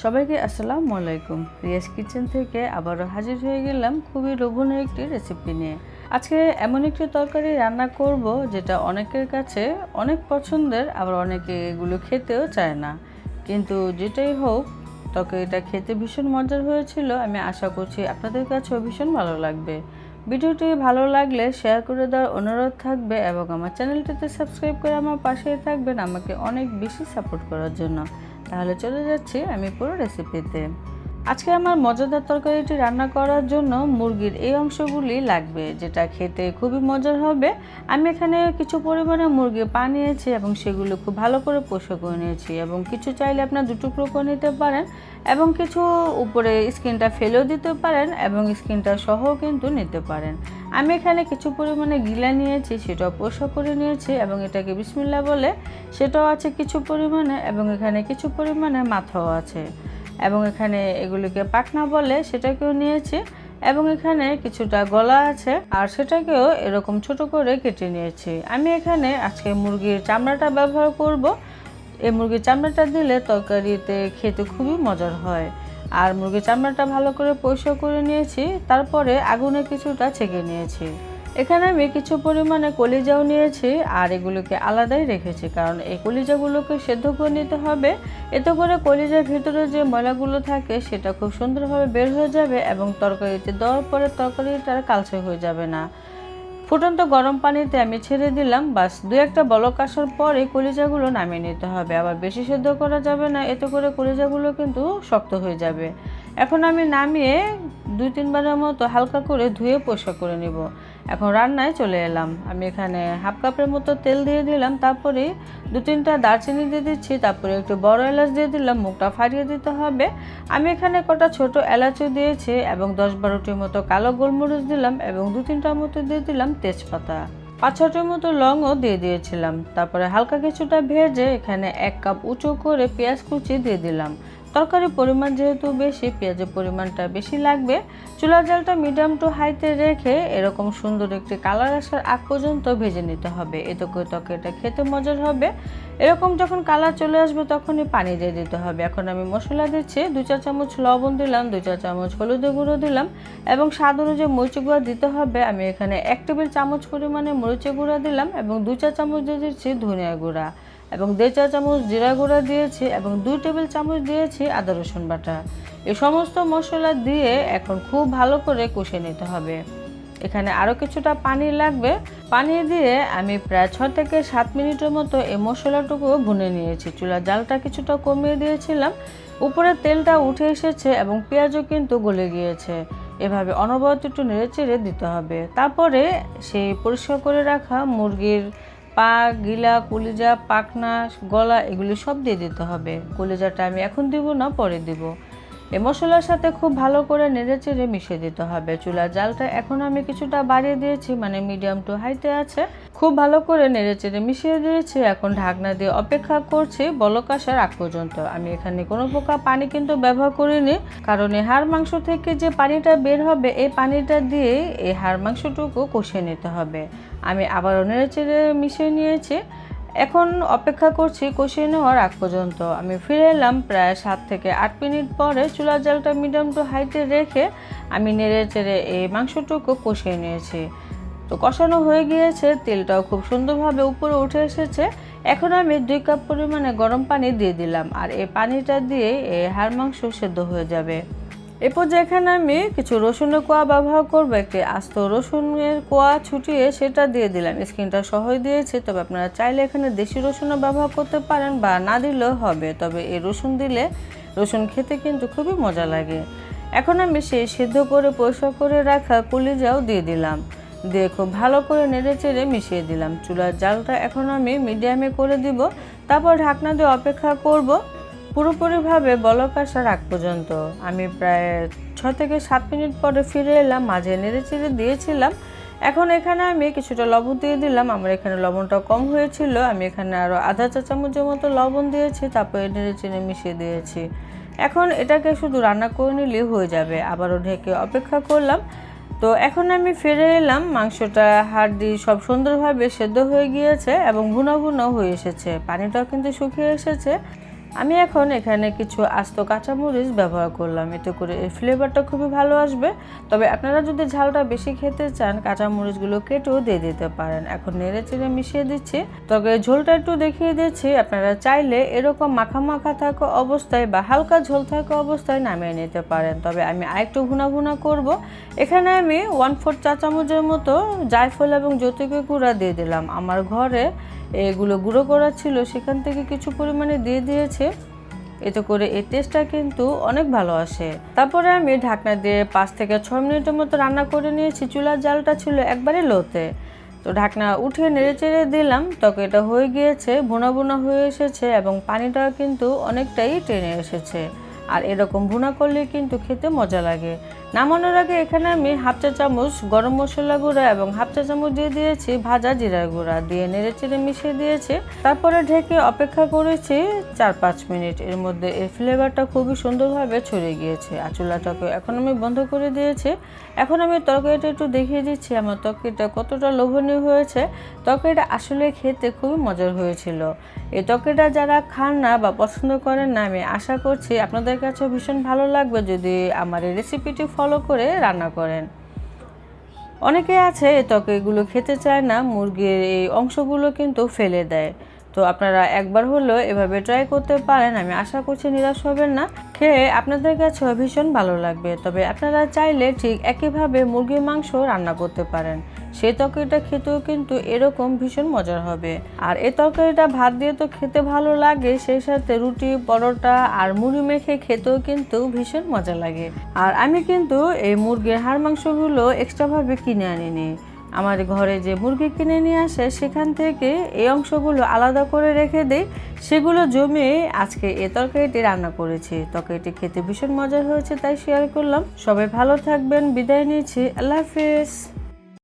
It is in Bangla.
সবাইকে আসসালামু আলাইকুম। রিয়াজ কিচেন থেকে আবারও হাজির হয়ে গেলাম খুবই লোভনীয় একটি রেসিপি নিয়ে। আজকে এমন একটি তরকারি রান্না করব যেটা অনেকের কাছে অনেক পছন্দের, আবার অনেকে এগুলো খেতেও চায় না। কিন্তু যেটাই হোক, তরকারিটা খেতে ভীষণ মজার হয়েছিল। আমি আশা করছি আপনাদের কাছেও ভীষণ ভালো লাগবে। ভিডিওটি ভালো লাগলে শেয়ার করে দেওয়ার অনুরোধ থাকবে এবং আমার চ্যানেলটিতে সাবস্ক্রাইব করে আমার পাশেই থাকবেন আমাকে অনেক বেশি সাপোর্ট করার জন্য। তাহলে চলে যাচ্ছি আমি পুরো রেসিপিতে আজকে আমার মজাদার তরকারিটি রান্না করার জন্য মুরগির এই অংশগুলি লাগবে, যেটা খেতে খুবই মজার হবে। আমি এখানে কিছু পরিমাণে মুরগি পা নিয়েছি এবং সেগুলো খুব ভালো করে পোষা করে নিয়েছি এবং কিছু চাইলে আপনার দুটুকরো করে নিতে পারেন এবং কিছু উপরে স্কিনটা ফেলেও দিতে পারেন এবং স্কিনটা সহও কিন্তু নিতে পারেন। আমি এখানে কিছু পরিমাণে গিলা নিয়েছি, সেটাও পোষা করে নিয়েছি এবং এটাকে বিসমিল্লা বলে, সেটাও আছে কিছু পরিমাণে এবং এখানে কিছু পরিমাণে মাথাও আছে। এবং এখানে এগুলিকে পাখনা বলে সেটাকেও নিয়েছি এবং এখানে কিছুটা গলা আছে আর সেটাকেও এরকম ছোট করে কেটে নিয়েছি। আমি এখানে আজকে মুরগির চামড়াটা ব্যবহার করব। এই মুরগির চামড়াটা দিলে তরকারিতে খেতে খুবই মজার হয়। আর মুরগির চামড়াটা ভালো করে পরিষ্কার করে নিয়েছি, তারপরে আগুনে কিছুটা ছেঁকে নিয়েছি। এখানে আমি কিছু পরিমাণে কলিজাও নিয়েছি আর এগুলোকে আলাদাই রেখেছি, কারণ এই কলিজাগুলোকে সেদ্ধ করে নিতে হবে। এতে করে কলিজার ভিতরে যে ময়লাগুলো থাকে সেটা খুব সুন্দরভাবে বের হয়ে যাবে এবং তরকারিতে দেওয়ার পরে তরকারিটার কালচে হয়ে যাবে না। ফুটন্ত গরম পানিতে আমি ছেড়ে দিলাম, বাস দু একটা বলক আসার পরে কলিজাগুলো নামিয়ে নিতে হবে। আবার বেশি সেদ্ধ করা যাবে না, এতে করে কলিজাগুলো কিন্তু শক্ত হয়ে যাবে। এখন আমি নামিয়ে দুই তিনবারের মতো হালকা করে ধুয়ে পরিষ্কার করে নিব। এখন রান্নায় চলে এলাম। আমি এখানে হাফ কাপের মতো তেল দিয়ে দিলাম, তারপরে দু তিনটা দারচিনি দিয়ে দিচ্ছি, তারপরে একটু বড় এলাচ দিয়ে দিলাম, মুখটা ফাটিয়ে দিতে হবে। আমি এখানে কটা ছোট এলাচও দিয়েছি এবং দশ বারোটির মতো কালো গোলমরিচ দিলাম এবং দু তিনটার মতো দিয়ে দিলাম তেজপাতা। পাঁচ ছটির মতো লংও দিয়ে দিয়েছিলাম, তারপরে হালকা কিছুটা ভেজে এখানে এক কাপ উঁচু করে পেঁয়াজ কুচি দিয়ে দিলাম। তরকারির পরিমাণ যেহেতু বেশি, পেঁয়াজের পরিমাণটা বেশি লাগবে, চুলার জালটা মিডিয়াম টু হাইতে রেখে এরকম সুন্দর একটি কালার আসার আগ পর্যন্ত ভেজে নিতে হবে। এতে করে তরকারিটা খেতে মজার হবে। এরকম যখন কালার চলে আসবে তখনই পানি দিয়ে দিতে হবে। এখন আমি মশলা দিচ্ছি, দু চা চামচ লবণ দিলাম, দু চা চামচ হলুদের গুঁড়ো দিলাম এবং স্বাদ অনুযায়ী মরিচ গুঁড়া দিতে হবে। আমি এখানে এক টেবিল চামচ পরিমাণে মরিচের গুঁড়া দিলাম এবং দু চা চামচ দিয়ে দিচ্ছি ধনিয়া গুঁড়া। এবং দেড় চা চামচ জিরা গুঁড়া দিয়েছি এবং দুই টেবিল চামচ দিয়েছি আদা রসুন বাটা। এই সমস্ত মশলা দিয়ে এখন খুব ভালো করে কষে নিতে হবে। এখানে আরও কিছুটা পানি লাগবে। পানি দিয়ে আমি প্রায় ছ থেকে সাত মিনিটের মতো এই মশলাটুকু ভুনে নিয়েছি। চুলার জালটা কিছুটা কমিয়ে দিয়েছিলাম। উপরে তেলটা উঠে এসেছে এবং পেঁয়াজও কিন্তু গলে গিয়েছে। এভাবে অনবরত একটু নেড়ে চেড়ে দিতে হবে। তারপরে সেই পরিষ্কার করে রাখা মুরগির পা, গিলা, কলিজা, পাখনা, গলা, এগুলি সব দিয়ে দিতে হবে। কলিজাটা আমি এখন দিব না, পরে দিব। এই মশলার সাথে খুব ভালো করে নেড়ে চেড়ে মিশিয়ে দিতে হবে। চুলার জালটা এখন আমি কিছুটা বাড়িয়ে দিয়েছি মানে মিডিয়াম টু হাইতে আছে। খুব ভালো করে নেড়ে চেড়ে মিশিয়ে দিয়েছি, এখন ঢাকনা দিয়ে অপেক্ষা করছি বলক আসার আগ পর্যন্ত। আমি এখানে কোনো প্রকার পানি কিন্তু ব্যবহার করিনি, কারণ এই হাড় মাংস থেকে যে পানিটা বের হবে, এই পানিটা দিয়ে এই হাড় মাংসটুকু কষিয়ে নিতে হবে। আমি আবারও নেড়ে চেড়ে মিশিয়ে নিয়েছি। এখন অপেক্ষা করছি কষিয়ে নেওয়ার আগ পর্যন্ত। আমি ফিরে এলাম প্রায় সাত থেকে আট মিনিট পরে চুলার জালটা মিডিয়াম টু হাইতে রেখে আমি নেড়ে চেড়ে এই মাংসটুকু কষিয়ে নিয়েছি। তো কষানো হয়ে গিয়েছে, তেলটাও খুব সুন্দরভাবে উপরে উঠে এসেছে। এখন আমি দুই কাপ পরিমাণে গরম পানি দিয়ে দিলাম, আর এই পানিটা দিয়ে এই হাড় মাংস সেদ্ধ হয়ে যাবে। এরপর যেখানে আমি কিছু রসুনের কোয়া ব্যবহার করব, একটি আস্ত রসুনের কোয়া ছুটিয়ে সেটা দিয়ে দিলাম। স্কিনটা সহই দিয়েছে, তবে আপনারা চাইলে এখানে দেশি রসুনও ব্যবহার করতে পারেন বা না দিলেও হবে। তবে এই রসুন দিলে রসুন খেতে কিন্তু খুবই মজা লাগে। এখন আমি সেই সিদ্ধ করে পরিষ্কার করে রাখা কলিজাও দিয়ে দিলাম। দিয়ে খুব ভালো করে নেড়ে চেড়ে মিশিয়ে দিলাম। চুলার জালটা এখন আমি মিডিয়ামে করে দিব। তারপর ঢাকনা দিয়ে অপেক্ষা করব। পুরোপুরিভাবে বলক আসার আগ পর্যন্ত। আমি প্রায় ছ থেকে সাত মিনিট পরে ফিরে এলাম, মাঝে নেড়ে চেড়ে দিয়েছিলাম। এখন এখানে আমি কিছুটা লবণ দিয়ে দিলাম। আমার এখানে লবণটা কম হয়েছিল। আমি এখানে আরও আধা চা চামচের মতো লবণ দিয়েছি, তারপরে নেড়ে চেড়ে মিশিয়ে দিয়েছি। এখন এটাকে শুধু রান্না করে নিলে হয়ে যাবে। আবারও ঢেকে অপেক্ষা করলাম। তো এখন আমি ফিরে এলাম। মাংসটা হাড়দি সব সুন্দরভাবে সেদ্ধ হয়ে গিয়েছে এবং ভুনো ভুনো হয়ে এসেছে। পানিটাও কিন্তু শুকিয়ে এসেছে। আমি এখন এখানে কিছু আস্ত কাঁচামরিচ ব্যবহার করলাম। এতে করে এর ফ্লেভারটা খুবই ভালো আসবে। তবে আপনারা যদি ঝালটা বেশি খেতে চান, কাঁচামরিচগুলো কেটেও দিয়ে দিতে পারেন। এখন নেড়ে চেড়ে মিশিয়ে দিচ্ছি। তবে ঝোলটা একটু দেখিয়ে দিচ্ছি। আপনারা চাইলে এরকম মাখা মাখা থাকা অবস্থায় বা হালকা ঝোল থাকা অবস্থায় নামিয়ে নিতে পারেন। তবে আমি আরেকটু ভুনা ভুনা করব। এখানে আমি ওয়ান ফোর চা চামচের মতো জায়ফল এবং জ্যোতিকে গুঁড়া দিয়ে দিলাম। আমার ঘরে এগুলো গুঁড়ো করা ছিল, সেখান থেকে কিছু পরিমাণে দিয়ে দিয়েছে। এতে করে এই টেস্টটা কিন্তু অনেক ভালো আসে। তারপরে আমি ঢাকনা দিয়ে পাঁচ থেকে ছয় মিনিটের মতো রান্না করে নিয়েছি। চুলার জালটা ছিল একবারে লোতে। তো ঢাকনা উঠিয়ে নেড়ে চেড়ে দিলাম তখন এটা হয়ে গিয়েছে, ভুনা ভুনা হয়ে এসেছে এবং পানিটা কিন্তু অনেকটাই টেনে এসেছে। আর এরকম ভুনা করলে কিন্তু খেতে মজা লাগে। নামানোর আগে এখানে আমি হাফ চা চামচ গরম মশলা গুঁড়া এবং হাফ চা চামচ দিয়ে দিয়েছি ভাজা জিরার গুঁড়া। দিয়ে নেড়ে চেড়ে মিশিয়ে দিয়েছি। তারপরে ঢেকে অপেক্ষা করেছি চার পাঁচ মিনিট। এর মধ্যে এই ফ্লেভারটা খুবই সুন্দরভাবে ছড়িয়ে গিয়েছে। আর চুলাটাকে এখন আমি বন্ধ করে দিয়েছি। এখন আমি তরকারিটা একটু দেখিয়ে দিচ্ছি। আমার তরকারিটা কতটা লোভনীয় হয়েছে। তরকারিটা আসলে খেতে খুবই মজার হয়েছিল। এই তরকারিটা যারা খান না বা পছন্দ করেন না, আমি আশা করছি আপনাদের কাছে ভীষণ ভালো লাগবে। যদি আমার এই রেসিপিটি ফলো করে রান্না করেন। অনেকে আছে এই এগুলো খেতে চায় না, মুরগির এই অংশগুলো কিন্তু ফেলে দেয়। তো আপনারা একবার হলেও এভাবে ট্রাই করতে পারেন, আমি আশা করছি নিরাশ হবেন না। খেয়ে আপনাদের কাছে ভীষণ ভালো লাগবে, তবে আপনারা চাইলে ঠিক একইভাবে মুরগির মাংস রান্না করতে পারেন। সেই তরকারিটা খেতেও কিন্তু এরকম ভীষণ মজার হবে। আর এই তরকারিটা ভাত দিয়ে তো খেতে ভালো লাগে, সেই সাথে রুটি, পরোটা আর মুড়ি মেখে খেতেও কিন্তু ভীষণ মজা লাগে। আর আমি কিন্তু এই মুরগির হাড় মাংসগুলো এক্সট্রাভাবে কিনে আনিনি। আমার ঘরে যে মুরগি কিনে নিয়ে আসে, সেখান থেকে এই অংশগুলো আলাদা করে রেখে দেয় সেগুলো জমিয়ে আজকে এ তরকারিটি রান্না করেছি। তরকারিটি খেতে ভীষণ মজার হয়েছে, তাই শেয়ার করলাম। সবাই ভালো থাকবেন, বিদায় নিয়েছি আল্লাহ হাফিজ।